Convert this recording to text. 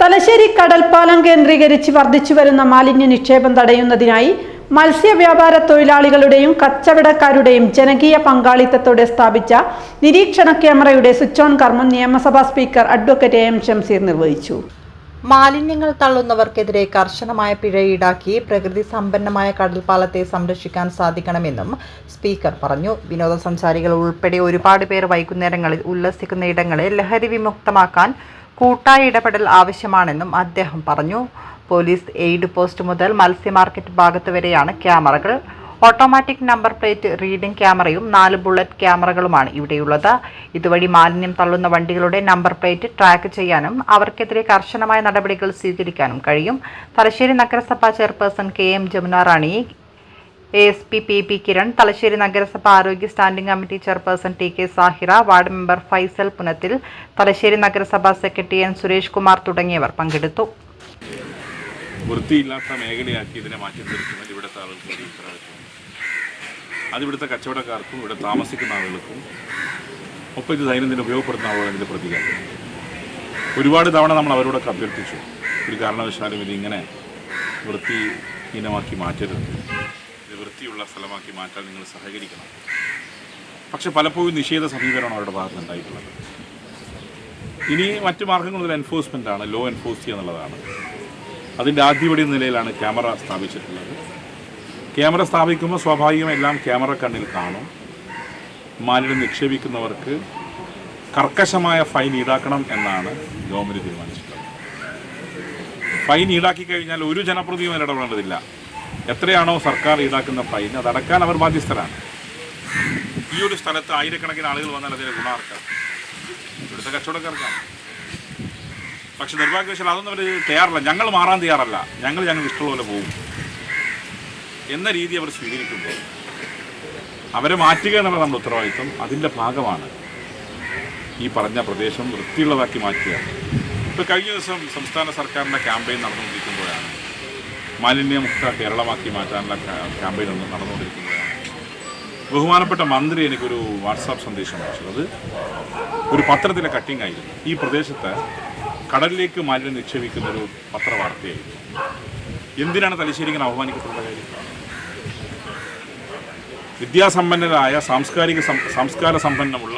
തലശ്ശേരി കടൽപ്പാലം കേന്ദ്രീകരിച്ച് വർദ്ധിച്ചു വരുന്ന മാലിന്യ നിക്ഷേപം തടയുന്നതിനായി മത്സ്യ വ്യാപാര തൊഴിലാളികളുടെയും കച്ചവടക്കാരുടെയും ജനകീയ പങ്കാളിത്തത്തോടെ സ്ഥാപിച്ച നിരീക്ഷണ ക്യാമറയുടെ സ്വിച്ച് ഓൺ കർമ്മം നിയമസഭാ സ്പീക്കർ അഡ്വക്കേറ്റ് എ ഷംസീർ നിർവഹിച്ചു. മാലിന്യങ്ങൾ തള്ളുന്നവർക്കെതിരെ കർശനമായ പിഴ ഈടാക്കി പ്രകൃതി സമ്പന്നമായ കടൽപ്പാലത്തെ സംരക്ഷിക്കാൻ സാധിക്കണമെന്നും സ്പീക്കർ പറഞ്ഞു. വിനോദസഞ്ചാരികൾ ഉൾപ്പെടെ ഒരുപാട് പേർ വൈകുന്നേരങ്ങളിൽ ഉല്ലസിക്കുന്ന ഇടങ്ങളെ ലഹരി വിമുക്തമാക്കാൻ കൂട്ടായ ഇടപെടൽ ആവശ്യമാണെന്നും അദ്ദേഹം പറഞ്ഞു. പോലീസ് എയ്ഡ് പോസ്റ്റ് മുതൽ മത്സ്യ മാർക്കറ്റ് ഭാഗത്ത് വരെയാണ് ക്യാമറകൾ. ഓട്ടോമാറ്റിക് നമ്പർ പ്ലേറ്റ് റീഡിംഗ് ക്യാമറയും നാല് ബുള്ളറ്റ് ക്യാമറകളുമാണ് ഇവിടെയുള്ളത്. ഇതുവഴി മാലിന്യം തള്ളുന്ന വണ്ടികളുടെ നമ്പർ പ്ലേറ്റ് ട്രാക്ക് ചെയ്യാനും അവർക്കെതിരെ കർശനമായ നടപടികൾ സ്വീകരിക്കാനും കഴിയും. തലശ്ശേരി നഗരസഭാ chairperson K M Jamuna Rani A S P P P Kiran Thalassery നഗരസഭ ആരോഗ്യ standing committee chairperson T K Sahira ward member Faisal Punathil Thalassery നഗരസഭാ സെക്രട്ടറി എൻ സുരേഷ് കുമാർ തുടങ്ങിയവർ പങ്കെടുത്തു. വൃത്തിയില്ലാത്ത മേഖലയാക്കി ഇതിനെ മാറ്റി തീർക്കുന്നത് ഇവിടുത്തെ ആളുകൾക്ക് ഒരു ഉത്തരവാദിത്വം. അത് ഇവിടുത്തെ കച്ചവടക്കാർക്കും ഇവിടെ താമസിക്കുന്ന ആളുകൾക്കും ഒപ്പം ഇത് ദൈനംദിനം ഉപയോഗപ്പെടുന്ന ആളുകൾ ഇതിന്റെ പ്രതികാരം. ഒരുപാട് തവണ നമ്മൾ അവരോടൊക്കെ അഭ്യർത്ഥിച്ചു. ഒരു കാരണവശാലും ഇതിങ്ങനെ വൃത്തിഹീനമാക്കി മാറ്റരുത്. വൃത്തിയുള്ള സ്ഥലമാക്കി മാറ്റാൻ നിങ്ങൾ സഹകരിക്കണം. പക്ഷെ പലപ്പോഴും നിഷേധ സമീപനമാണ് അവരുടെ ഭാഗത്ത് ഉണ്ടായിട്ടുള്ളത്. ഇനി മറ്റു മാർഗങ്ങളിൽ എൻഫോഴ്സ്മെന്റ് ആണ് ലോ എൻഫോഴ്സ് ചെയ്യുക എന്നുള്ളതാണ്. അതിന്റെ ആദ്യപടി നിലയിലാണ് ക്യാമറ സ്ഥാപിച്ചിട്ടുള്ളത്. ക്യാമറ സ്ഥാപിക്കുമ്പോൾ സ്വാഭാവികം എല്ലാം ക്യാമറ കണ്ണിൽ കാണും. മാലിന്യം നിക്ഷേപിക്കുന്നവർക്ക് കർക്കശമായ ഫൈൻ ഈടാക്കണം എന്നാണ് ഗവൺമെന്റ് തീരുമാനിച്ചിട്ടുള്ളത്. ഫൈൻ ഈടാക്കി കഴിഞ്ഞാൽ ഒരു ജനപ്രതിയും ഇടപെടേണ്ടതില്ല. എത്രയാണോ സർക്കാർ ഈടാക്കുന്ന ഫൈൻ അതടക്കാൻ അവർ ബാധ്യസ്ഥരാണ്. ഈ ഒരു സ്ഥലത്ത് ആയിരക്കണക്കിന് ആളുകൾ വന്നാൽ അതിന് ഗുണാർക്കാം ഇവിടുത്തെ കച്ചവടക്കാർക്കാണ്. പക്ഷെ നിർഭാഗ്യവശാൽ അതൊന്നും അവർ തയ്യാറല്ല. ഞങ്ങൾ മാറാൻ തയ്യാറല്ല. ഞങ്ങൾ ഞങ്ങൾ ഇഷ്ടമുള്ള പോലെ പോകും. എന്ന രീതി അവർ സ്വീകരിക്കുമ്പോൾ അവരെ മാറ്റുക എന്നുള്ള നമ്മുടെ ഉത്തരവാദിത്വം. അതിന്റെ ഭാഗമാണ് ഈ പറഞ്ഞ പ്രദേശം വൃത്തിയുള്ളതാക്കി മാറ്റുക. ഇപ്പോൾ കഴിഞ്ഞ ദിവസം സംസ്ഥാന സർക്കാരിന്റെ ക്യാമ്പയിൻ നടന്നുകൊണ്ടിരിക്കുമ്പോഴാണ് മാലിന്യമുക്ത കേരളമാക്കി മാറ്റാനുള്ള ക്യാമ്പയിൻ ഒന്ന് നടന്നുകൊണ്ടിരിക്കുകയാണ്. ബഹുമാനപ്പെട്ട മന്ത്രി എനിക്കൊരു വാട്സാപ്പ് സന്ദേശം അയച്ചത് ഒരു പത്രത്തിലെ കട്ടിംഗ് ആയിരുന്നു. ഈ പ്രദേശത്ത് കടലിലേക്ക് മാലിന്യം നിക്ഷേപിക്കുന്ന ഒരു പത്രവാർത്തയായിരുന്നു. എന്തിനാണ് തലശ്ശേരി ഇങ്ങനെ അവമാനിക്കപ്പെടുന്ന കാര്യം? വിദ്യാസമ്പന്നരായ സാംസ്കാരിക സംസ്കാര സമ്പന്നമുള്ള